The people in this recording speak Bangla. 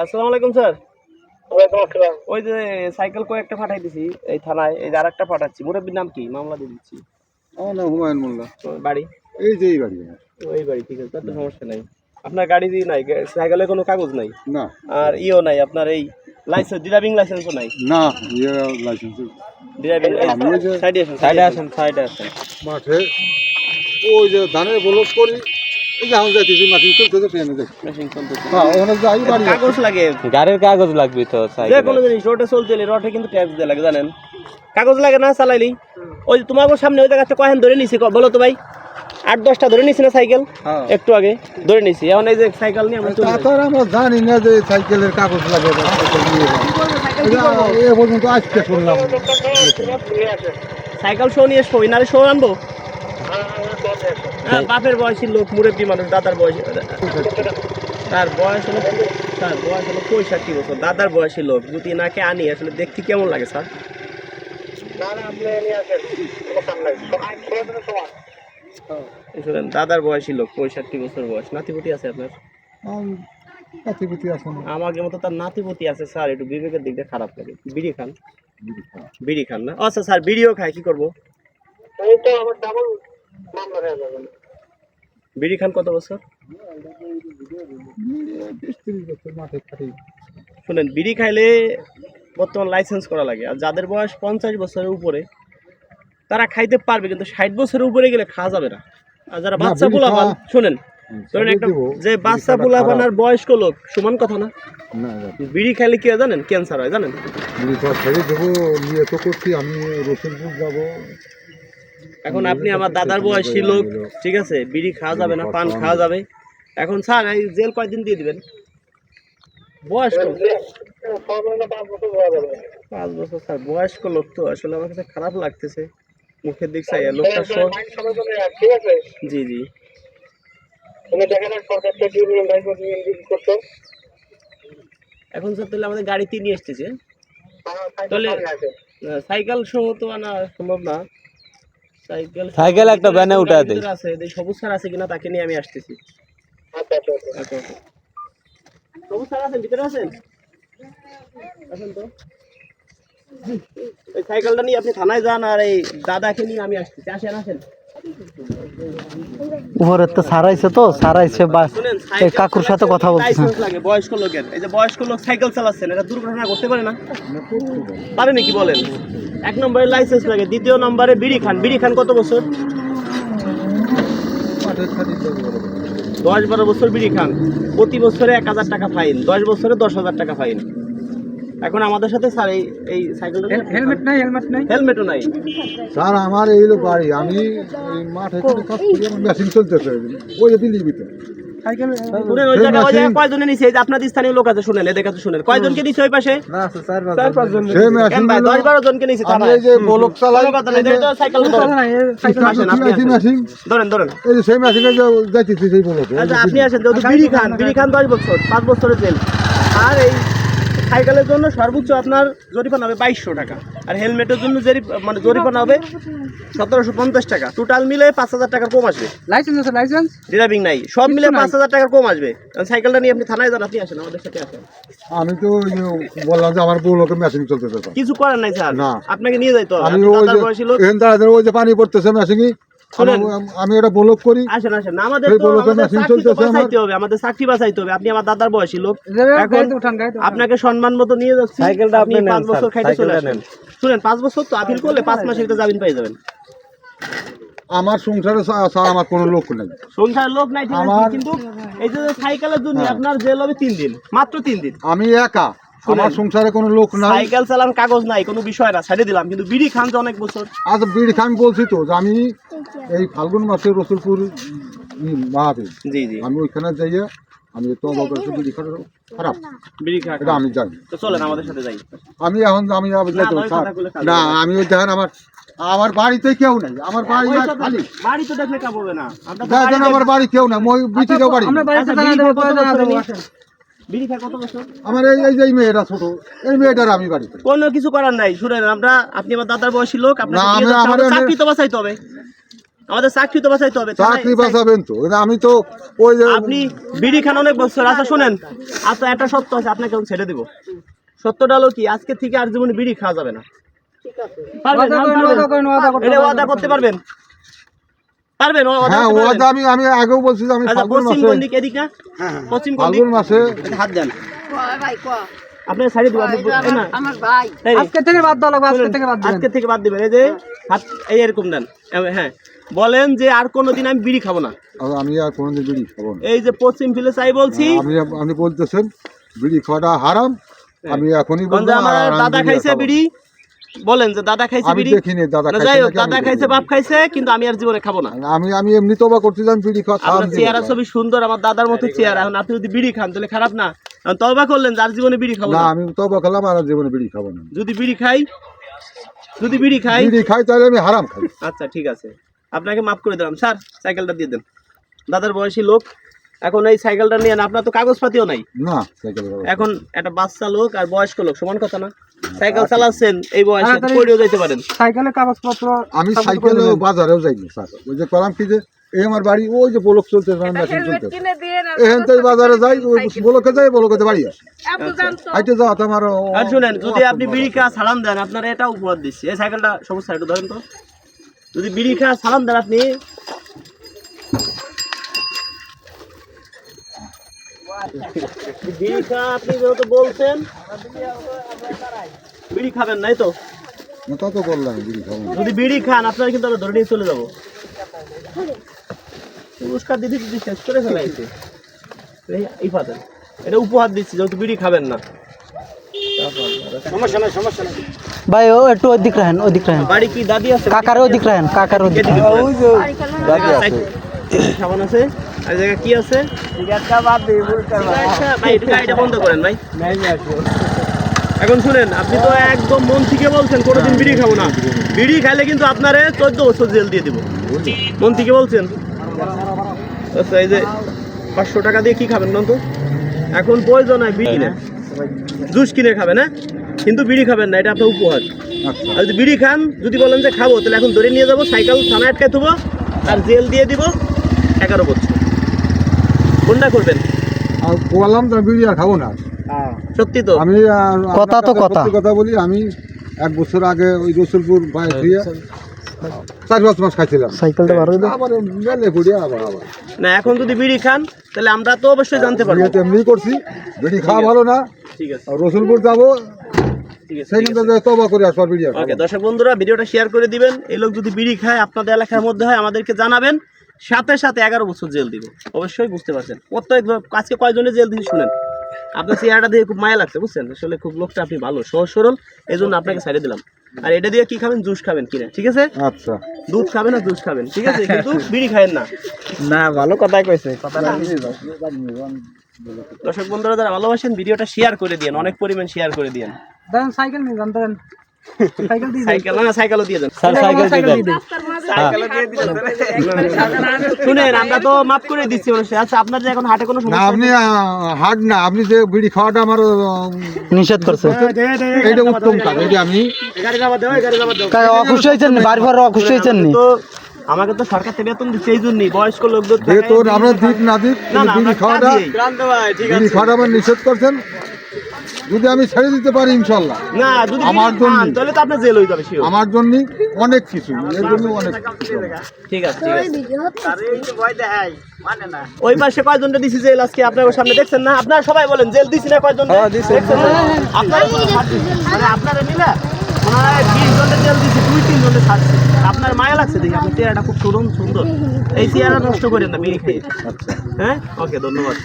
আসসালামু আলাইকুম স্যার। ওই যে সাইকেল কয়েকটা পাঠাই দিছি এই থানায় এই যে আরেকটা পাঠাচ্ছি। মুরব্বীর নাম কি? মামলা দিয়ে দিচ্ছি। আমার নাম হুমায়ুন মোল্লা। বাড়ি? এই যে এই বাড়ি। ওই বাড়ি ঠিক আছে তার সমস্যা নাই। আপনার গাড়ি দিয়ে নাই? সাইকেলে কোনো কাগজ নাই? না। আর ইও নাই? আপনার এই লাইসেন্স ড্রাইভিং লাইসেন্সও নাই? না ইয়ে লাইসেন্স ড্রাইভিং আমি ওই যে- সাইডে আসেন সাইডে আসেন সাইডে আসেন। মাঠে ওই যে ধানের বলক করি হ্যাঁ ওখানে যাই বাড়ি কাগজ লাগে। গাড়ির কাগজ লাগবে তো যে কোনো জিনিস রোডে চলতে রোডে কিন্তু ট্যাক্স দেওয়া লাগে জানেন? কাগজ লাগে না চালাইলি? ওই যে তোমাকে সামনে ওই জায়গাতে কয়েন ধরে নিছি ক- বলো তো ভাই। আট দশটা ধরে নিছি না সাইকেল? হ্যাঁ। একটু আগে ধরে নিছি। এখন এই যে সাইকেল নিয়ে আমরা চলে তা যাই। তো আর আমরা জানি না যে সাইকেলের কাগজ লাগে সাইকেল নিয়ে। যাই। এই যে এ পর্যন্ত আজকে শুনলাম। সাইকেল শো নিয়ে আসব ইনারে শো আনব? হ্যাঁ, বাপের বয়সী লোক মুরব্বী মানুষ দাদার বয়সী। তার বয়স হলো তার বয়স হলো পঁয়ষট্টি বছর। দাদার বয়সী লোক যদি এনাকে আনি আসলে দেখতে কেমন লাগে স্যার? দাদার বয়সী লোক পঁয়ষট্টি বছর বয়স। নাতিপুতি আছে আপনার? আছে আমাকে মতো তার নাতিপুতি আছে স্যার একটু বিবেকের দিকটা খারাপ লাগে। বিড়ি খান? বিড়ি খান। না? আচ্ছা স্যার বিড়িও খায় কি করব? এই তো আমার ডাবল বিড়ি খান কত বছর? শুনেন বিড়ি খাইলে বর্তমান লাইসেন্স করা লাগে আর যাদের বয়স পঞ্চাশ বছরের উপরে তারা খাইতে পারবে কিন্তু ষাট বছরের উপরে গেলে খাওয়া যাবে না। আর যারা বাচ্চা পোলাপান শুনেন ধরেন একটা যে বাচ্চা পোলাপান আর বয়স্ক লোক সমান কথা না? বিড়ি খাইলে কি জানেন? ক্যান্সার হয় জানেন? বিড়ি খাওয়া ছেড়ে দেবো নিয়ে তো করছি আমি রসুলপুর যাব। এখন আপনি আমার দাদার বয়সী লোক ঠিক আছে বিড়ি খাওয়া যাবে না পান খাওয়া যাবে। এখন স্যার এই জেল কয়দিন দিয়ে দিবেন? বয়স্ক? পাঁচ বছর হয়ে যাবে। পাঁচ বছর স্যার বয়স্ক লোক তো আসলে আমার কাছে খারাপ লাগতেছে। মুখের দিক চাই লোকটা আর, ঠিক আছে। জি জি। এখন স্যার তাহলে আমাদের গাড়িতে নিয়ে এসতেছে সাইকেল তাহলে- সাইকেল সহ তো আনা সম্ভব না। সাইকেল। সাইকেল একটা ভ্যানে উঠা দেই। আছে এই সবুজ স্যার আছে কিনা তাকে নিয়ে আমি আসতেছি। আচ্ছা আচ্ছা আচ্ছা। সবুজ স্যার আছেন ভিতরে আছেন? আছেন তো? এই সাইকেলটা নিয়ে আপনি থানায় যান আর এই দাদাকে নিয়ে আমি আসতেছি। আসেন আসেন। উপরে তো সারাইছে তো সারাইছে বা এই কাকুর সাথে কথা লাগে বয়স্ক লোকের। এই যে বয়স্ক লোক সাইকেল চালাচ্ছেন এটা দুর্ঘটনা করতে পারে না? পারে নাকি বলেন? এক নম্বরে লাইসেন্স লাগে দ্বিতীয় নম্বরে বিড়ি খান। বিড়ি খান কত বছর? দশ বারো বছর বিড়ি খান। প্রতি বছরে এক হাজার টাকা ফাইন। দশ বছরে দশ হাজার টাকা ফাইন। এখন আমাদের সাথে স্যার এই এই সাইকেলটা হেলমেট নাই হেলমেট নাই? হেলমেটও নাই। স্যার আমার এই বাড়ি। আমি মাঠে করে কাজ করি আমার মেশিন চলতেছে। ওই যে দিল্লির ভিতরে। আপনাদের স্থানীয় লোক আছে শুনেন এদের কাছে শুনেন। কয়জনকে ওই পাশে? দশ বারো জনকে ধরেন। ধরেন। আচ্ছা আপনি আসেন বিড়ি খান। বিড়ি খান দশ বছর পাঁচ বছরের জেল। আর এই সাইকেলের জন্য সর্বোচ্চ আপনার জরিমানা হবে বাইশশো টাকা। আর হেলমেটের জন্য জরি মানে জরিমানা হবে সতেরোশো পঞ্চাশ টাকা। টোটাল মিলে পাঁচ হাজার টাকার কম আসবে। লাইসেন্স আছে লাইসেন্স ড্রাইভিং নাই। সব মিলে পাঁচ হাজার টাকার কম আসবে। সাইকেলটা নিয়ে আপনি থানায় যান আপনি আসেন আমাদের সাথে আসেন। আমি তো বললাম যে আমার বউলোকে মেশিন চলতেছে কিছু করার নাই স্যার না। আপনাকে নিয়ে যাইতো হবে। আমি ওই দাদার যে বয়সী লোক। দাঁড়াতে ওই যে পানি পড়তেছে মেশিনই আমি ওটা বলক করি। আসেন আসেন। আমাদের। বাঁচাইতে হবে আমাদের চাকরি বাঁচাইতে হবে। আপনি আমার দাদার বয়সী লোক। এখন আপনাকে সম্মান মতো নিয়ে যাচ্ছি। সাইকেলটা আপনি পাঁচ বছর খাইতে চলে আসেন। শুনেন পাঁচ বছর তো আপিল করলে পাঁচ মাসের ভিতরে জামিন পেয়ে যাবেন। আমার সংসারে স্যার আমার কোনো লোক নেই। সংসারের লোক নাই কিন্তু এই যে সাইকেলের জন্য হ্যাঁ। আপনার জেল হবে তিন দিন মাত্র তিন দিন। আমি একা আমার সংসারে কোনো লোক নাই। সাইকেল চালান কাগজ নাই কোনো বিষয় না ছেড়ে দিলাম কিন্তু বিড়ি খান যে অনেক বছর। আজ বিড়ি খান বলছি তো যে আমি এই ফাল্গুন মাসে রসুলপুর মাহাবি জি জি। আমি ওইখানে যাইয়া আমি তো অবকাশে বিড়ি খাওয়া খারাপ। বিড়ি আমি জানি। তো চলেন আমাদের সাথে যাই। আমি এখন আমি না, না। আমি ওই দেখেন আমার আমার বাড়িতে কেউ নাই। আমার বাড়ি নাই কথা- খালি। বাড়ি তো দেখলে কাপড়বে না। আমরা তো দেখেন আমার বাড়ি কেউ নাই। মই বিটিরও বাড়ি। আচ্ছা, বিড়ি? বিড়ি বছর? আমার এই এই যে এই মেয়েটা ছোট এই মেয়েটার আমি বাড়িতে কোনো কিছু করার নাই। শুনেন আমরা আপনি আমার দাদার বয়সী লোক আপনাকে আমি- আমার আমাদের চাকরি তো বাঁচাইতে হবে। আমাদের চাকরি তো বাঁচাইতে হবে চাকরি বাঁচাবেন তো। আমি তো ওই যে আপনি বিড়ি খান অনেক বছর। আচ্ছা শোনেন একটা সত্য আছে আপনাকে আমি ছেড়ে দিব। সত্যটা হলো কি আজকে থেকে আর জীবনে বিড়ি খাওয়া যাবে না। পারবেন, ওয়াদা করতে পারবেন। পারবেন? হ্যাঁ ওয়াদা আমি আমি আগেও বলছি যে আমি আচ্ছা ফাল্গুন মাসে কোন এদিক? না পশ্চিম ফাল্গুন মাসে হাত দেন। আপনি সাইডে দিব আপনি না। আমার ভাই। আজকে থেকে বাদ দেওয়া আজকে থেকে বাদ দিবেন। আজকে থেকে বাদ দিবেন এই যে হাত এই এরকম দেন হ্যাঁ। বলেন যে আর কোনোদিন আমি বিড়ি খাব না। আমি আর কোনোদিন বিড়ি খাব না। এই যে পশ্চিম ফিলে চাই বলছি। আপনি আপনি বলতেছেন বিড়ি খাওয়াটা হারাম। আমি এখনই যে আমার দাদা খাইছে বিড়ি। বলেন যে দাদা খাইছে আমি বিড়ি? দেখিনি দাদা খাইছে যাই হোক দাদা খাইছে। বাপ খাইছে কিন্তু আমি আর জীবনে খাব না। আমি আমি এমনি তো বা করতে যান বিড়ি খাওয়া আপনার খাওয়ান চেহারা ছবি সুন্দর আমার দাদার মতো চেহারা। এখন আপনি যদি বিড়ি খান তাহলে খারাপ না। এখন তবা করলেন যার জীবনে বিড়ি খাব না আমি তো বা খেলাম আর জীবনে বিড়ি খাব না। যদি বিড়ি খাই যদি বিড়ি খাই। বিড়ি খাই তাহলে আমি হারাম খাই। আচ্ছা ঠিক আছে। আপনাকে মাফ করে দিলাম। স্যার সাইকেলটা দিয়ে দেন। দাদার বয়সী লোক। এখন এই সাইকেলটা নিয়ে আপনার তো কাগজপাতিও নাই। না। এখন একটা বাচ্চা লোক আর বয়স্ক লোক সমান কথা না? সাইকেল চালাচ্ছেন এই বয়সে তাড়াতাড়ি- পড়েও যাইতে পারেন। সাইকেলে কাগজপত্র আমি সাইকেলে বাজারেও যাইনি স্যার। ওই যে করলাম কি যে এই আমার বাড়ি ওই যে বলক চলতে চলতে এখান থেকে বাজারে যাই ওই বলকে যাই বলকে বাড়ি আসি। এত দাম তো হাইটে যাওয়া তো আমার আর শুনেন যদি আপনি বিড়ি সালাম দেন আপনারা এটা উপহার দিচ্ছি। এই সাইকেলটা সবুজ সাইডে ধরেন তো। যদি বিড়ি খাওয়া সালাম দেন আপনি। বিড়ি খাওয়া আপনি যেহেতু বলছেন বিড়ি খাবেন নাই তো? না, তা তো বললাম বিড়ি খাব না। যদি বিড়ি খান আপনারা কিন্তু আমরা ধরে নিয়ে চলে যাব। পুরস্কার দিদি দিদি শেষ করে ফেলাইছে। এই এই পাতেন এটা উপহার দিচ্ছি যেহেতু বিড়ি খাবেন না। সমস্যা নাই সমস্যা নাই। ভাই ও একটু ওদিক রাখেন ওদিক রাখেন। বাড়ি কি দাদি আছে? কাকার ওদিক রাখেন কাকার ওদিক। সাবান আছে? আর জায়গা কি আছে? ভাই একটু বন্ধ করেন ভাই। এখন শুনেন আপনি তো একদম মন থেকে বলছেন কোনোদিন বিড়ি খাব না। বিড়ি খাইলে কিন্তু আপনারে চোদ্দ বছর জেল দিয়ে দিব। মন থেকে বলছেন? আচ্ছা এই যে পাঁচশো টাকা দিয়ে কি খাবেন নন্ত এখন প্রয়োজন হয় বিড়ি কিনে। জুস কিনে খাবেন হ্যাঁ? কিন্তু বিড়ি খাবেন না এটা আপনার উপহার। আচ্ছা। আর যদি বিড়ি খান যদি বলেন যে খাব তাহলে এখন ধরে নিয়ে যাব সাইকেল থানায় আটকায় দেবো আর জেল দিয়ে দিব এগারো বছর। কোনটা করবেন? আর বললাম তো বিড়ি আর খাব না। সত্যি তো। আমি আর কথা তো কথা। কথা বলি আমি এক বছর আগে ওই রসুলপুর বাইক দিয়ে চার পাঁচ মাস খাইছিলাম। সাইকেলটা বার আবার মেলে পড়িয়া আবার আবার। না এখন যদি বিড়ি খান তাহলে আমরা তো অবশ্যই জানতে পারব। এমনি করছি বিড়ি খাওয়া ভালো না। ঠিক আছে। রসুলপুর যাব ঠিক আছে তবা করে আসবার বিড়ি ওকে দর্শক বন্ধুরা ভিডিওটা শেয়ার করে দিবেন। এই লোক যদি বিড়ি খায় আপনাদের এলাকার মধ্যে হয় আমাদেরকে জানাবেন। সাথে সাথে এগারো বছর জেল দিব। অবশ্যই বুঝতে পারছেন। প্রত্যেক আজকে কয়জনে জেল দিয়েছি শুনেন? আপনার চেহারাটা দিয়ে খুব মায়া লাগছে বুঝছেন? আসলে খুব লোকটা আপনি ভালো সহজ সরল। এই জন্য আপনাকে সাইডে দিলাম। আর এটা দিয়ে কি খাবেন? জুস খাবেন কিনা ঠিক আছে? আচ্ছা। দুধ খাবেন না জুস খাবেন ঠিক আছে? কিন্তু বিড়ি খাবেন না। না ভালো কথাই কইছে। কথাটা দর্শক বন্ধুরা যারা ভালোবাসেন ভিডিওটা শেয়ার করে দিয়েন অনেক পরিমাণ শেয়ার করে দিয়েন। দেন সাইকেল নিয়ে যান দেন। সাইকেল দিয়ে দেন। সাইকেল না সাইকেলও দিয়ে দেন স্যার সাইকেল দিয়ে দেন শুনেন আমরা তো মাফ করে দিচ্ছি মানুষের আচ্ছা আপনার যে এখন হাটে কোনো না আপনি হাট না আপনি যে বিড়ি খাওয়াটা আমার নিষেধ করছে। এইটা উত্তম কাজ আমি গাড়ি যাবা দেও গাড়ি যাবা দেও। কাকা অখুশি হয়েছেন নি? বাড়ি ভাড়া অখুশি হয়েছেন তো আমাকে তো সরকার থেকে বেতন দিচ্ছে এই জন্যই বয়স্ক লোকদের বেতন আমরা দিক না দিক বিড়ি আমরা খাওয়াটা কাজই। ক্রান্ত ভাই ঠিক বিড়ি খাওয়াটা আমার নিষেধ করছেন? যদি আমি ছেড়ে দিতে পারি ইনশাল্লাহ। না যদি আমার জন্য। তাহলে তো আপনার জেল হয়ে যাবে আমার জন্য অনেক কিছু এর জন্য অনেক ঠিক আছে ঠিক আছে। ওই পাশে কয়জনটা দিছি জেল আজকে? আপনার সামনে দেখছেন না? আপনারা সবাই বলেন জেল দিছি না কয়জন দেখছেন না? আপনারা মানে আপনারা মিলা ওনারা বিশ জনের জেল দিছি দুই তিন জনের ছাড়ছে আপনার মায়া লাগছে দেখি আপনার চেহারাটা খুব সুন্দর সুন্দর। এই চেহারা নষ্ট করেন না বিড়ি খেয়ে হ্যাঁ? ওকে ধন্যবাদ।